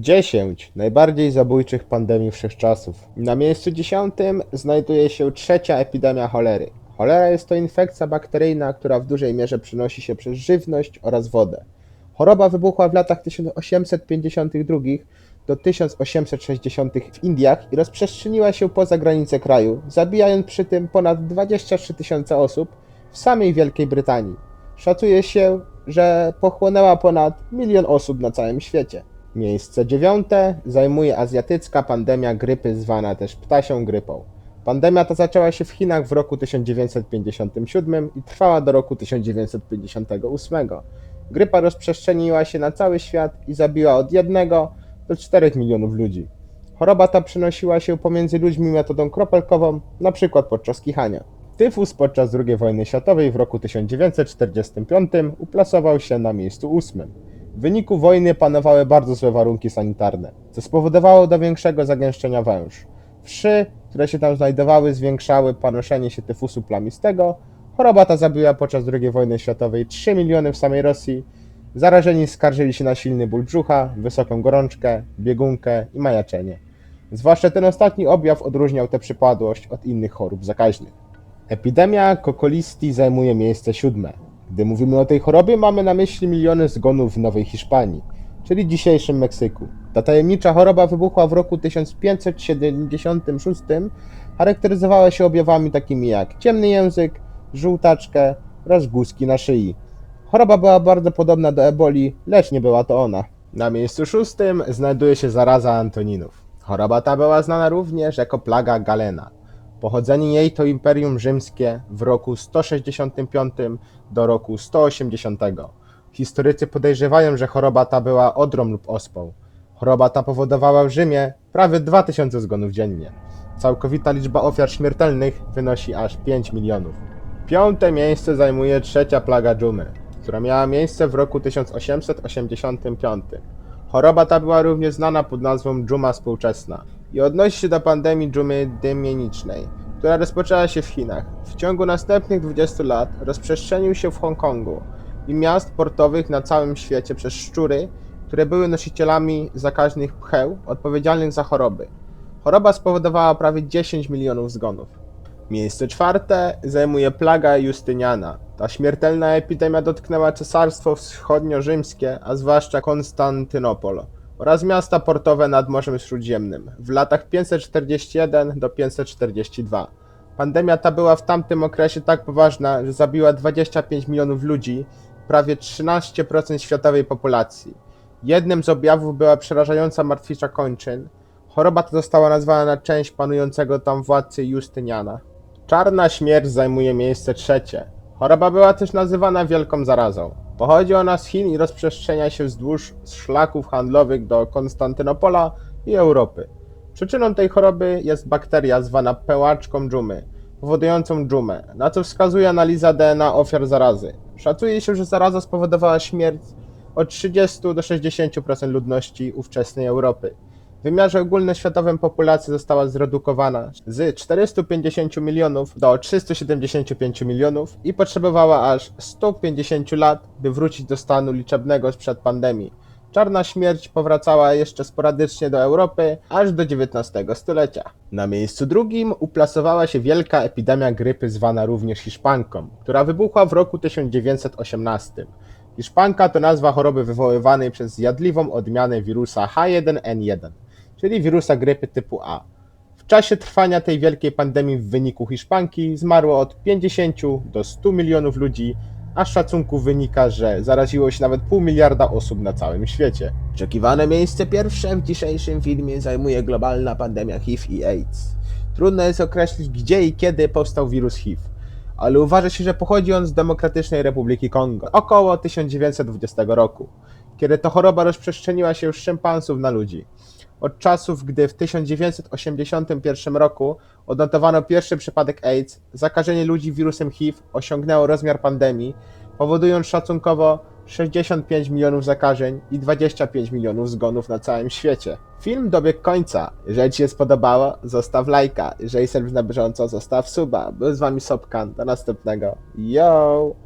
10 najbardziej zabójczych pandemii wszechczasów. Na miejscu dziesiątym znajduje się trzecia epidemia cholery. Cholera jest to infekcja bakteryjna, która w dużej mierze przenosi się przez żywność oraz wodę. Choroba wybuchła w latach 1852 do 1860 w Indiach i rozprzestrzeniła się poza granice kraju, zabijając przy tym ponad 23 tysiące osób w samej Wielkiej Brytanii. Szacuje się, że pochłonęła ponad milion osób na całym świecie. Miejsce dziewiąte zajmuje azjatycka pandemia grypy zwana też ptasią grypą. Pandemia ta zaczęła się w Chinach w roku 1957 i trwała do roku 1958. Grypa rozprzestrzeniła się na cały świat i zabiła od 1 do 4 milionów ludzi. Choroba ta przenosiła się pomiędzy ludźmi metodą kropelkową, np. podczas kichania. Tyfus podczas II wojny światowej w roku 1945 uplasował się na miejscu ósmym. W wyniku wojny panowały bardzo złe warunki sanitarne, co spowodowało do większego zagęszczenia węż. Wszy, które się tam znajdowały, zwiększały panoszenie się tyfusu plamistego. Choroba ta zabiła podczas II wojny światowej 3 miliony w samej Rosji. Zarażeni skarżyli się na silny ból brzucha, wysoką gorączkę, biegunkę i majaczenie. Zwłaszcza ten ostatni objaw odróżniał tę przypadłość od innych chorób zakaźnych. Epidemia kokolistii zajmuje miejsce siódme. Gdy mówimy o tej chorobie, mamy na myśli miliony zgonów w Nowej Hiszpanii, czyli dzisiejszym Meksyku. Ta tajemnicza choroba wybuchła w roku 1576, charakteryzowała się objawami takimi jak ciemny język, żółtaczkę oraz guzki na szyi. Choroba była bardzo podobna do eboli, lecz nie była to ona. Na miejscu szóstym znajduje się zaraza Antoninów. Choroba ta była znana również jako plaga Galena. Pochodzenie jej to Imperium Rzymskie w roku 165 do roku 180. Historycy podejrzewają, że choroba ta była odrą lub ospą. Choroba ta powodowała w Rzymie prawie 2000 zgonów dziennie. Całkowita liczba ofiar śmiertelnych wynosi aż 5 milionów. Piąte miejsce zajmuje trzecia plaga dżumy, która miała miejsce w roku 1885. Choroba ta była również znana pod nazwą dżuma współczesna i odnosi się do pandemii dżumy dymienicznej, która rozpoczęła się w Chinach. W ciągu następnych 20 lat rozprzestrzenił się w Hongkongu i miast portowych na całym świecie przez szczury, które były nosicielami zakaźnych pcheł odpowiedzialnych za choroby. Choroba spowodowała prawie 10 milionów zgonów. Miejsce czwarte zajmuje plaga Justyniana. Ta śmiertelna epidemia dotknęła cesarstwo wschodnio-rzymskie, a zwłaszcza Konstantynopol oraz miasta portowe nad Morzem Śródziemnym w latach 541 do 542. Pandemia ta była w tamtym okresie tak poważna, że zabiła 25 milionów ludzi, prawie 13% światowej populacji. Jednym z objawów była przerażająca martwicza kończyn. Choroba ta została nazwana na część panującego tam władcy Justyniana. Czarna śmierć zajmuje miejsce trzecie. Choroba była też nazywana wielką zarazą. Pochodzi ona z Chin i rozprzestrzenia się wzdłuż szlaków handlowych do Konstantynopola i Europy. Przyczyną tej choroby jest bakteria zwana pełaczką dżumy, powodującą dżumę, na co wskazuje analiza DNA ofiar zarazy. Szacuje się, że zaraza spowodowała śmierć od 30 do 60% ludności ówczesnej Europy. W wymiarze ogólnoświatowym populacja została zredukowana z 450 milionów do 375 milionów i potrzebowała aż 150 lat, by wrócić do stanu liczebnego sprzed pandemii. Czarna śmierć powracała jeszcze sporadycznie do Europy aż do XIX stulecia. Na miejscu drugim uplasowała się wielka epidemia grypy zwana również hiszpanką, która wybuchła w roku 1918. Hiszpanka to nazwa choroby wywoływanej przez zjadliwą odmianę wirusa H1N1 czyli wirusa grypy typu A. W czasie trwania tej wielkiej pandemii w wyniku hiszpanki zmarło od 50 do 100 milionów ludzi, a z szacunków wynika, że zaraziło się nawet pół miliarda osób na całym świecie. Oczekiwane miejsce pierwsze w dzisiejszym filmie zajmuje globalna pandemia HIV i AIDS. Trudno jest określić, gdzie i kiedy powstał wirus HIV, ale uważa się, że pochodzi on z Demokratycznej Republiki Kongo około 1920 roku, kiedy to choroba rozprzestrzeniła się z szympansów na ludzi od czasów, gdy w 1981 roku odnotowano pierwszy przypadek AIDS, zakażenie ludzi wirusem HIV osiągnęło rozmiar pandemii, powodując szacunkowo 65 milionów zakażeń i 25 milionów zgonów na całym świecie. Film dobiegł końca. Jeżeli Ci się spodobało, zostaw lajka. Jeżeli serwis na bieżąco, zostaw suba. Był z Wami Sobkan. Do następnego. Yo!